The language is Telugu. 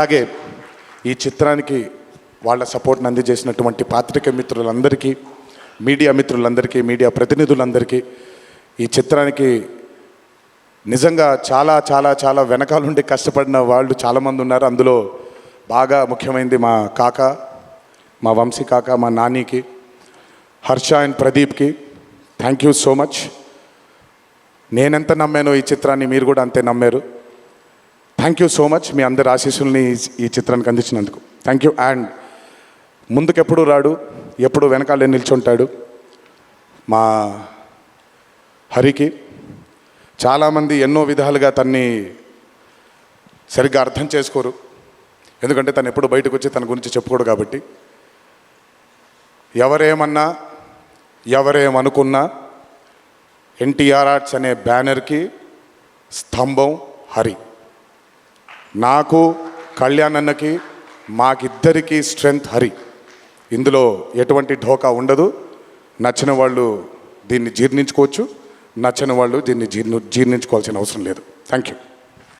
అలాగే ఈ చిత్రానికి వాళ్ళ సపోర్ట్ని అందజేసినటువంటి పాత్రిక మిత్రులందరికీ మీడియా మిత్రులందరికీ మీడియా ప్రతినిధులందరికీ ఈ చిత్రానికి నిజంగా చాలా చాలా చాలా వెనకాలండి కష్టపడిన వాళ్ళు చాలామంది ఉన్నారు. అందులో బాగా ముఖ్యమైనది మా కాక మా వంశీ కాక మా నానికి హర్ష అండ్ ప్రదీప్కి. థ్యాంక్ యూ సో మచ్ నేనెంత నమ్మానో ఈ చిత్రాన్ని మీరు కూడా అంతే నమ్మారు. థ్యాంక్ యూ సో మచ్ మీ అందరి ఆశీస్సుల్ని ఈ- చిత్రానికి అందించినందుకు. థ్యాంక్ యూ అండ్ ముందుకెప్పుడు రాడు ఎప్పుడు వెనకాలే నిల్చుంటాడు మా హరికి. చాలామంది ఎన్నో విధాలుగా తన్ని సరిగ్గా అర్థం చేసుకోరు. ఎందుకంటే తను ఎప్పుడు బయటకు వచ్చి తన గురించి చెప్పుకోడు కాబట్టి. ఎవరేమన్నా ఎవరేమనుకున్నా ఎన్టీఆర్ ఆర్ట్స్ అనే బ్యానర్కి స్తంభం హరి. నాకు కళ్యాణ్ అన్నకి మాకిద్దరికి స్ట్రెంగ్త్ హరి. ఇందులో ఎటువంటి ఢోకా ఉండదు. నచ్చిన వాళ్ళు దీన్ని జీర్ణించుకోవచ్చు. నచ్చని వాళ్ళు దీన్ని జీర్ణ జీర్ణించుకోవాల్సిన అవసరం లేదు. Thank you